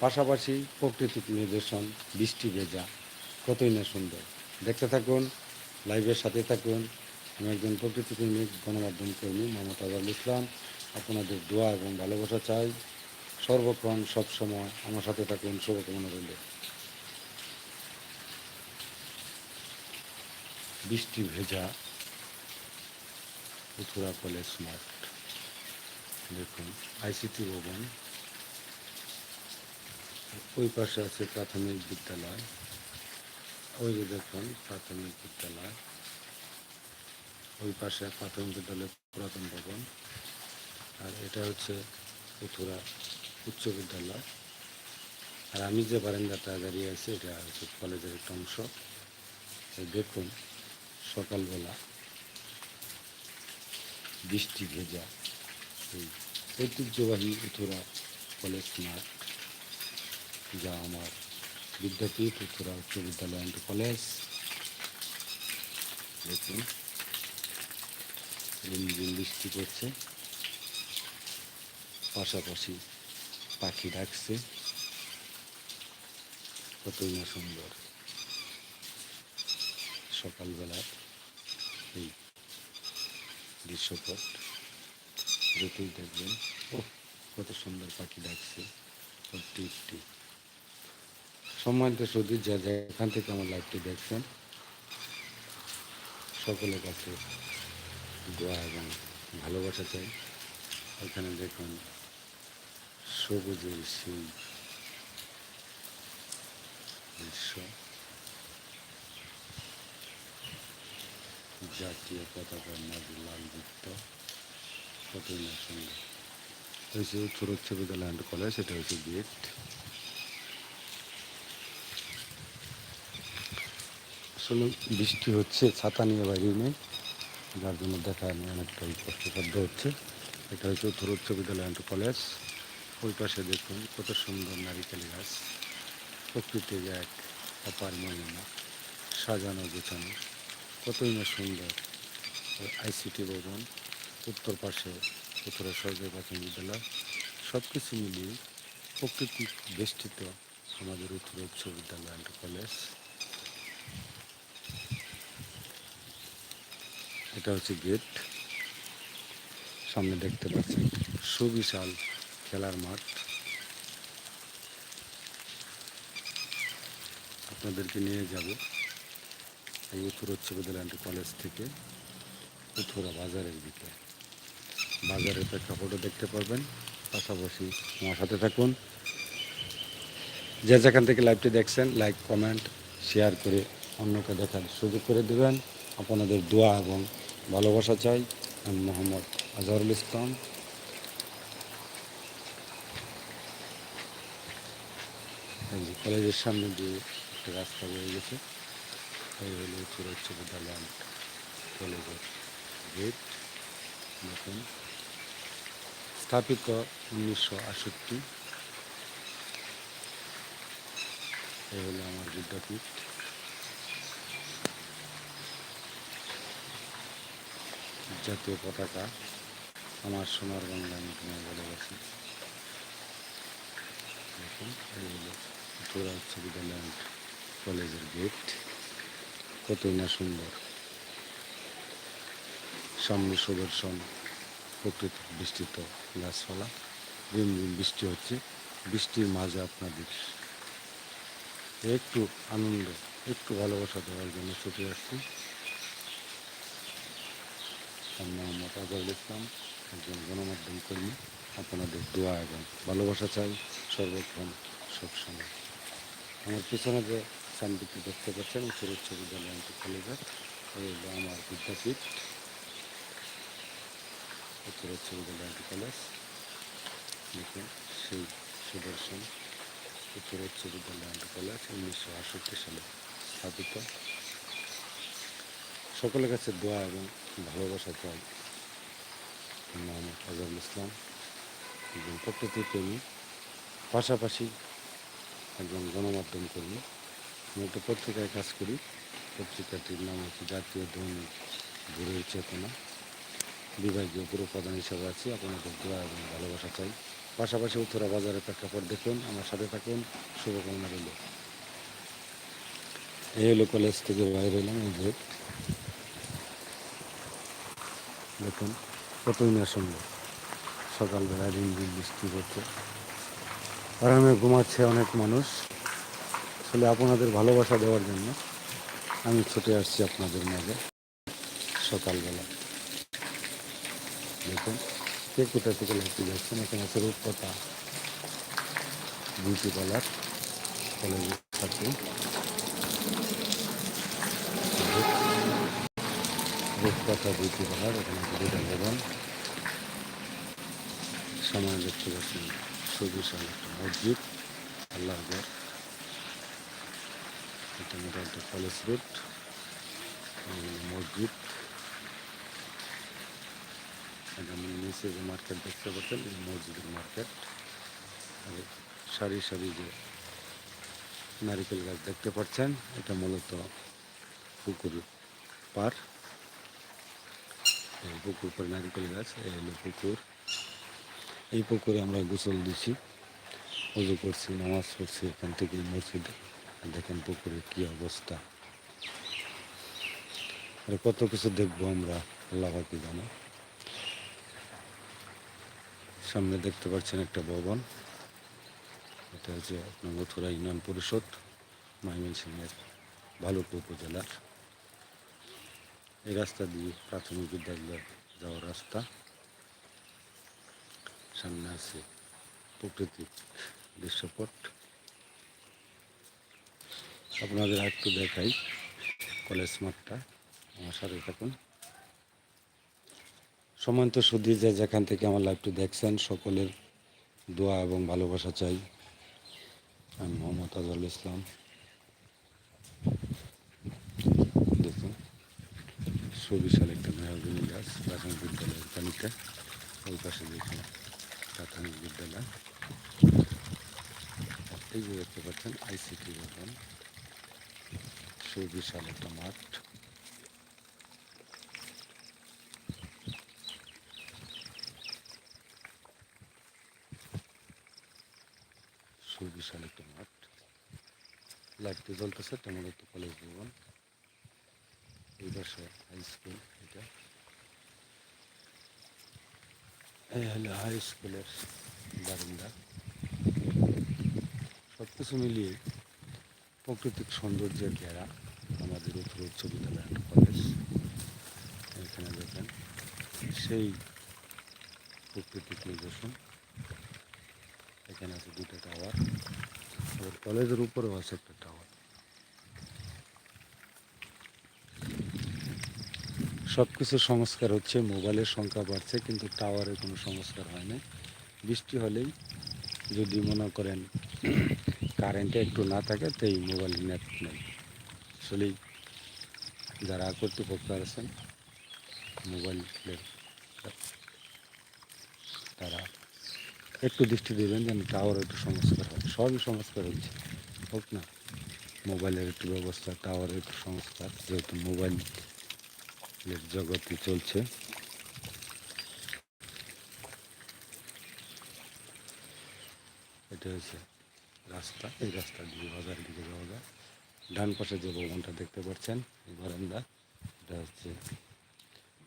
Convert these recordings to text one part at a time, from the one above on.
পাশাপাশি প্রকৃতিক নিদর্শন, বৃষ্টি ভেজা, কতই না সুন্দর। দেখতে থাকুন, লাইভের সাথে থাকুন। আমি একজন প্রকৃতি প্রেমিক, গণমাধ্যম কর্মী মমতা আজহারুল ইসলাম। আপনাদের দোয়া এবং ভালোবাসা চাই। সর্বক্ষণ সবসময় আমার সাথে থাকুন, শুভকামনা রইল। বৃষ্টি ভেজা, উথুরা কলেজ স্মার্ট দেখুন, আইসিটি ভবন। ওই পাশে আছে প্রাথমিক বিদ্যালয়। ওই যে দেখুন, প্রাথমিক বিদ্যালয়। ওই পাশে প্রাথমিক বিদ্যালয় পুরাতন ভবন। আর এটা হচ্ছে উথুরা উচ্চ বিদ্যালয়। আর আমি যে বারান্দাটা দাঁড়িয়ে আছি, এটা হচ্ছে কলেজের একটা অংশ। দেখুন, সকালবেলা বৃষ্টি ভেজা। এই ঐতিহ্যবাহী উথুরা কলেজ মাঠ। যা আমার বিদ্যাপীঠ, উত্তরা উচ্চ বিদ্যালয় অ্যান্ড কলেজ দেখুন রিমঝিম বৃষ্টি পড়ছে। পাশাপাশি পাখি ডাকছে। কতই না সুন্দর। সকালবেলার এই দৃশ্যপট, যতই দেখবেন ও কত সুন্দর পাখি ডাকছে। একটি সম্মানিত সুদী যা যেখান থেকে আমার লাইভটি দেখছেন, সকলের কাছে দোয়া এবং ভালোবাসা চাই। এখানে দেখুন, সবুজের সেই দৃশ্য। জাতীয় পতাকার মাঝে লাল বৃত্ত না সুন্দর হয়েছে সুরক্ষ বিদ্যালয় অ্যান্ড কলেজ সেটা হচ্ছে গেট। আসলে বৃষ্টি হচ্ছে, ছাতা নিয়ে বাইরে নেই। যার জন্য দেখা অনেকটাই কষ্টসাধ্য হচ্ছে। এটা হচ্ছে উত্তর উচ্চ বিদ্যালয় কলেজ। ওই পাশে দেখুন, কত সুন্দর নারিকেল গাছ। প্রকৃতির এক অপার মহিমা সাজানো গোছানো। কতই না সুন্দর আইসিটি ভবন। উত্তর পাশে উত্তরের সরকারি প্রাথমিক বিদ্যালয়। সব কিছু মিলিয়ে প্রকৃতি বেষ্টিত আমাদের উত্তর উচ্চ বিদ্যালয় অ্যান্ড কলেজ। এটা হচ্ছে গেট। সামনে দেখতে পাচ্ছেন সুবিশাল খেলার মাঠ। আপনাদেরকে নিয়ে যাব এই উত্তর উচ্চ বিদ্যালয় কলেজ থেকে উত্তরা বাজারের দিকে। বাজারের প্রেক্ষাপটও দেখতে পারবেন। পাশাপাশি আমার সাথে থাকুন। যে যেখান থেকে লাইভটি দেখছেন লাইক কমেন্ট শেয়ার করে অন্যকে দেখার সুযোগ করে দেবেন। আপনাদের দোয়া এবং ভালোবাসা চাই আমি মোহাম্মদ আজহারুল ইসলাম। যে কলেজের সামনে দিয়ে একটা রাস্তা বয়ে গেছে। এই হলো উত্তর উচ্চ বিদ্যালয় কলেজের গেট। দেখুন। স্থাপিত উনিশশো আষট্টি এই হলো আমার বিদ্যাপীঠ। জাতীয় পতাকা আমার সোনার বাংলা আমি তোমায় ভালোবাসি। দেখুন উচ্চ বিদ্যালয় কলেজের গেট। কতই না সুন্দর। সামনে সুদর্শন প্রকৃতি বৃষ্টিত গাছপালা। দিন দিন বৃষ্টি হচ্ছে। বৃষ্টির মাঝে আপনাদের একটু আনন্দ, একটু ভালোবাসা দেওয়ার জন্য ছুটে আসছি। আমি মোহাম্মদ আজহারুল ইসলাম একজন গণমাধ্যম কর্মী। আপনাদের দোয়া এবং ভালোবাসা চাই সর্বক্ষণ সবসময় আমার পিছনে যে সাইনবোর্ডটি দেখতে পাচ্ছেন, উচ্চ উচ্চ বিদ্যালয় এই হলো আমার বিদ্যাপীঠ উত্তর উচ্চ বিদ্যালয় কলেজ দেখুন, সেই সুদর্শন উত্তর উচ্চ বিদ্যালয় কলেজ উনিশশো আটষট্টি সালে স্থাপিত। সকলের কাছে দোয়া এবং ভালোবাসা চাই। মোহাম্মদ আজহারুল ইসলাম। একজন প্রকৃতি প্রেমী, পাশাপাশি একজন গণমাধ্যম কর্মী। আমি একটা পত্রিকায় কাজ করি। পত্রিকাটির নাম হচ্ছে জাতীয় দৈনিক ভোরের চেতনা। বিভাগীয় পুরো প্রধান হিসাবে আছি। আপনাদের দোয়া এবং ভালোবাসা চাই। পাশাপাশি উত্তরা বাজারের প্রেক্ষাপট দেখুন। আমার সাথে থাকুন। শুভকামনা রইল। এই হলো কলেজ থেকে বাইরে এলাম এই যে দেখুন কতই না সুন্দর সকালবেলা দিন দিন বৃষ্টি পড়ছে আরামে ঘুমাচ্ছে অনেক মানুষ। আসলে আপনাদের ভালোবাসা দেওয়ার জন্য আমি ছুটে আসছি আপনাদের মাঝে সকালবেলা। দেখুন, কে কোথা থেকে লাগতে যাচ্ছেন? এখানে আছে রূপকথা, বিউটি পার্লার, কলেজের রূপকথা বিউটি পার্লার এখানে দুটা ভবন সামনে দেখতে পাচ্ছেন সুবিশাল একটা মসজিদ আল্লাহগড় এটা মোটামুটি কলেজ রুট মসজিদ। আমি নিচে যে মার্কেট দেখতে পাচ্ছেন মসজিদের মার্কেট আর সারি সারি যে নারিকেল গাছ দেখতে পাচ্ছেন, এটা মূলত পুকুর পার পুকুর পার নারিকেল গাছ, এই হলো পুকুর। এই পুকুরে আমরা গোসল দিছি উজু করছি, নামাজ পড়ছি, এখান থেকে মসজিদে। দেখেন পুকুরের কী অবস্থা। আর কত কিছু দেখব আমরা, আল্লাহ কি জানে। সামনে দেখতে পাচ্ছেন একটা ভবন। এটা হচ্ছে আপনার মথুরা ইউনিয়ন পরিষদ, ময়মনসিংহের ভালুক উপজেলার। এই রাস্তা দিয়ে প্রাথমিক বিদ্যালয় যাওয়ার রাস্তা। সামনে আছে প্রাকৃতিক দৃশ্যপট। আপনাদের একটু দেখাই কলেজ মাঠটা। আমার সাথে থাকুন। সমান্ত সুধী যে যেখান থেকে আমার লাইভটি দেখছেন, সকলের দোয়া এবং ভালোবাসা চাই। আমি মোহাম্মদ আজহারুল ইসলাম দেখুন সুবিশাল একটা মেহগিনি গাছ প্রাথমিক বিদ্যালয়ের পানিতে ওই পাশে দেখুন প্রাথমিক বিদ্যালয়। এই যে দেখতে পাচ্ছেন আইসিটি ভবন সুবিশাল একটা মাঠ। সুবিশাল একটা মাঠ। লাইটটি জ্বলতেছে এটা মূলত কলেজ ভবন। এই হাই স্কুল এটা। হলো হাই স্কুলের বারান্দা। সব কিছু মিলিয়ে প্রাকৃতিক সৌন্দর্যের ঘেরা আমাদের উত্তর উচ্চ বিদ্যালয় কলেজ এখানে দেখেন, সেই প্রকৃতিক নিদর্শন। এখানে আছে দুটো টাওয়ার আবার কলেজের উপরেও আছে একটা টাওয়ার সব কিছু সংস্কার হচ্ছে, মোবাইলের সংখ্যা বাড়ছে, কিন্তু টাওয়ারের কোনো সংস্কার হয় না বৃষ্টি হলেই যদি মনে করেন কারেন্টে একটু না থাকে, তো এই মোবাইল নেট নেই। আসলেই যারা কর্তৃপক্ষ আছেন মোবাইলের তারা একটু দৃষ্টি দেবেন যেন টাওয়ার একটু সংস্কার হয়। সবই সংস্কার হচ্ছে, হোক না। মোবাইলের একটু ব্যবস্থা টাওয়ারের একটু সংস্কার, যেহেতু মোবাইলের জগতে চলছে এটা হচ্ছে রাস্তা এই রাস্তা দিয়ে বাজারের দিকে যাওয়া যায় ডান পাশে যে ভবনটা দেখতে পাচ্ছেন এই বারান্দা এটা হচ্ছে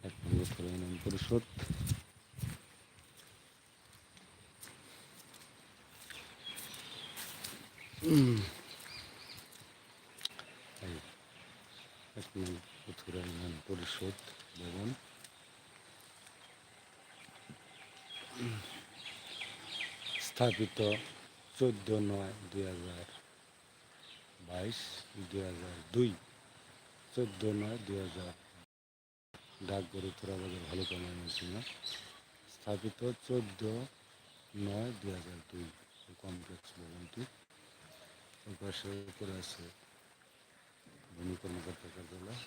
এক নম্বর ইউনিয়ন পরিষদ এক নং মথুরা ইউনিয়ন পরিষদ ভবন স্থাপিত চোদ্দ নয় দুই হাজার বাইশ দুই হাজার দুই। চোদ্দ নয় দুই হাজার ডাকঘর উত্তরাবাজার ভালুকা ময়মনসিংহ স্থাপিত চোদ্দ নয় দুই। হাজার দুই কমপ্লেক্স ভবনটি পাশে উপরে আছে ভূমি কর্মকর্তা কার্যালয়।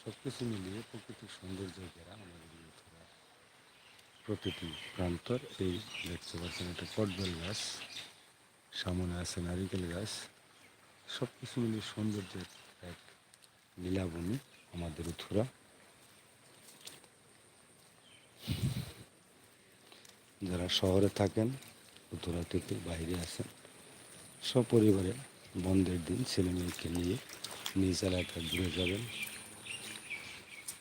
সব কিছু মিলিয়ে প্রকৃতিক সৌন্দর্য ঘেরা আমাদের প্রতিটি প্রান্তর এই দেখতে পাচ্ছেন একটা পটবেল গাছ, সামনে আছে নারিকেল গাছ। সব কিছু মিলিয়ে সৌন্দর্যের এক নীলাবনী আমাদের উথুরা। যারা শহরে থাকেন উত্তরা থেকে বাইরে আসেন, সপরিবারে বন্ধের দিন ছেলে মেয়েকে নিয়ে নিজ এলাকায় ঘুরে যাবেন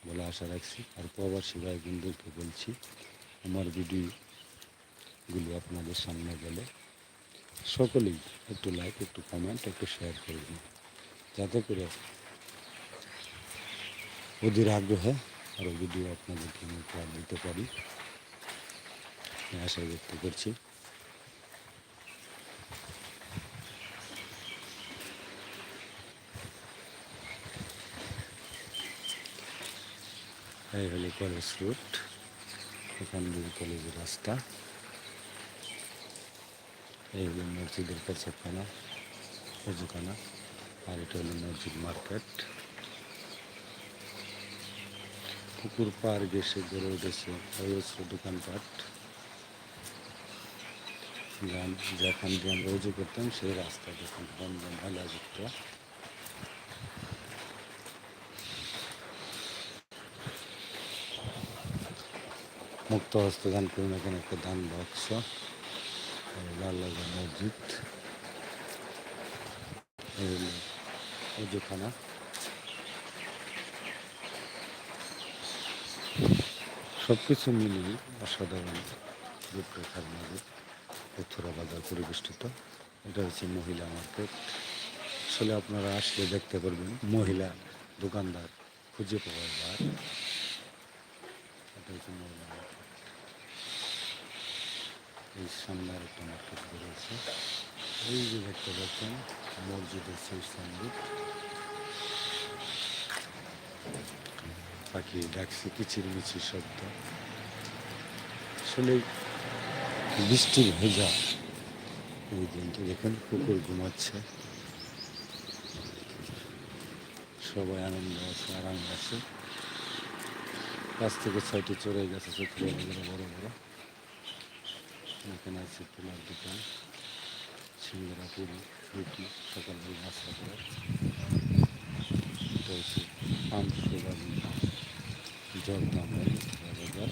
বলে আশা রাখছি। আর প্রবাসী ভাই বন্ধুকে বলছি আমার ভিডিওগুলো আপনাদের সামনে গেলে সকলেই একটু লাইক একটু কমেন্ট একটু শেয়ার করবেন যাতে করে ওদের আগ্রহে আরও ভিডিও আপনাদেরকে আমি উপহার দিতে পারি। আশা ব্যক্ত করছি। এই হলো কলেজ রুট এখান দিয়ে কলেজের রাস্তা। এই হলো মসজিদের কাছে খানা অজুখানা আর এটা হলো মসজিদ মার্কেট। পুকুর পার গেছে গড়ে উঠেছে অজস্র দোকানপাট। যেখান দিয়ে আমরা উজু করতাম, সেই রাস্তা দেখুন বন্ধ ময়লাযুক্ত মুক্ত হস্ত দান করুন এখানে একটা দান বাক্স। মসজিদ। উজুখানা সব কিছু মিলিয়ে অসাধারণ রূপরেখার মাঝে উত্তরা বাজার পরিবেষ্টিত। এটা হচ্ছে মহিলা মার্কেট। আসলে আপনারা আসলে দেখতে পারবেন মহিলা দোকানদার খুঁজে পাওয়ার বার। এটা হচ্ছে মহিলা এই সামনে আর একটা মার্কেট বেরিয়েছে এই যে দেখতে পাচ্ছেন, মসজিদের সেই সামনে পাখি ডাকছে কিচির মিচির শব্দ। আসলে বৃষ্টির ভেজা এই দিনটি দেখুন, কুকুর ঘুমাচ্ছে। সবাই আনন্দ আছে, আরাম আছে। পাঁচ থেকে ছয়টি চড়ে গেছে চোখে বড় বড়। এখানে আছে পোলার দোকান, সিঙ্গারা, পুরি, রুটি, সকালবেলা নাস্তা করে। এটা হচ্ছে বাড়ি জগদাম বাজার।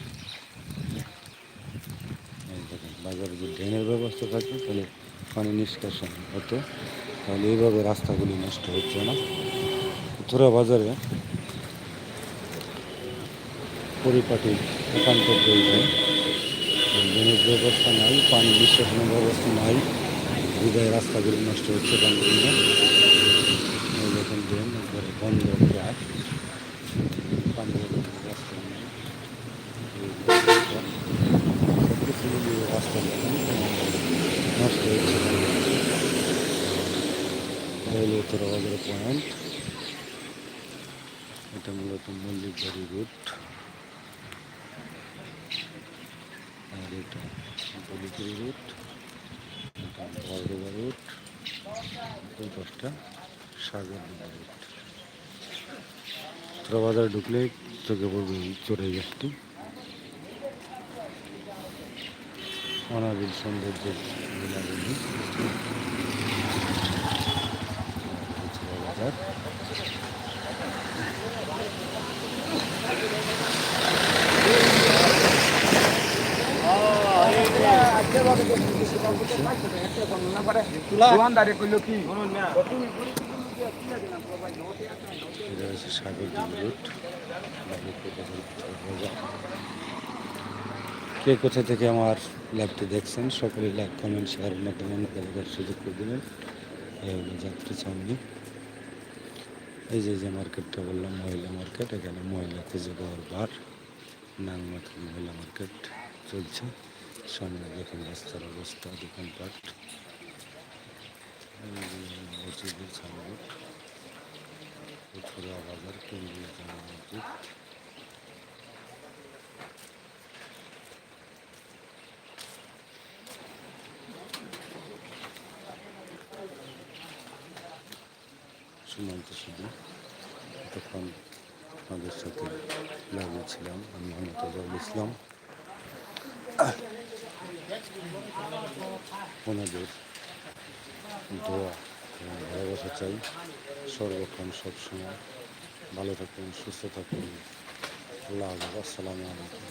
বাজারে যদি ড্রেনের ব্যবস্থা থাকে তাহলে পানি নিষ্কাশন হতো। তাহলে এইভাবে রাস্তাগুলি নষ্ট হচ্ছে না। উত্তরা বাজারে পরিপাটি একান্ত প্রয়োজন ড্রেনের ব্যবস্থা নাই, পানি নিষ্কাশনের ব্যবস্থা নাই, হৃদয় রাস্তাগুলি নষ্ট হচ্ছে পানিগুলো এই দেখেন ড্রেন একবারে বন্ধ রাস্তা নষ্ট হচ্ছে রেল উত্তর পয়েন্ট এটা মূলত মল্লিক বাড়ি রুট আর এটা রুট এটা রুট পাশটা সাগর রুট উত্তর বাজার ঢুকলে চোখে পড়বে চড়ে গেছটি অনাবিল সৌন্দর্য বাজার। কি? কোথা থেকে আমার লাইভটি দেখছেন সকলে লাইক কমেন্ট শেয়ার মাধ্যমে দেখার সুযোগ করে দেবেন। এই হলো যাত্রী ছাউনি এই যে যে মার্কেটটা বললাম মহিলা মার্কেট এখানে মহিলা খুঁজে পাওয়ার বার। নাংমাথা মহিলা মার্কেট চলছে। সামনে দেখেন রাস্তার অবস্থা দোকানপাট এই যে মসজিদের সামনে উত্তরা বাজার কেন্দ্রীয় জামা মসজিদ সীমান্ত শুধু তখন আপনাদের সাথে লাগিয়েছিলাম আমি মোহাম্মদ আজহারুল ইসলাম ওনাদের দোয়া এবং ভালোবাসা চাই সর্বক্ষণ সবসময় ভালো থাকুন সুস্থ থাকুন আল্লাহ আসসালামু আলাইকুম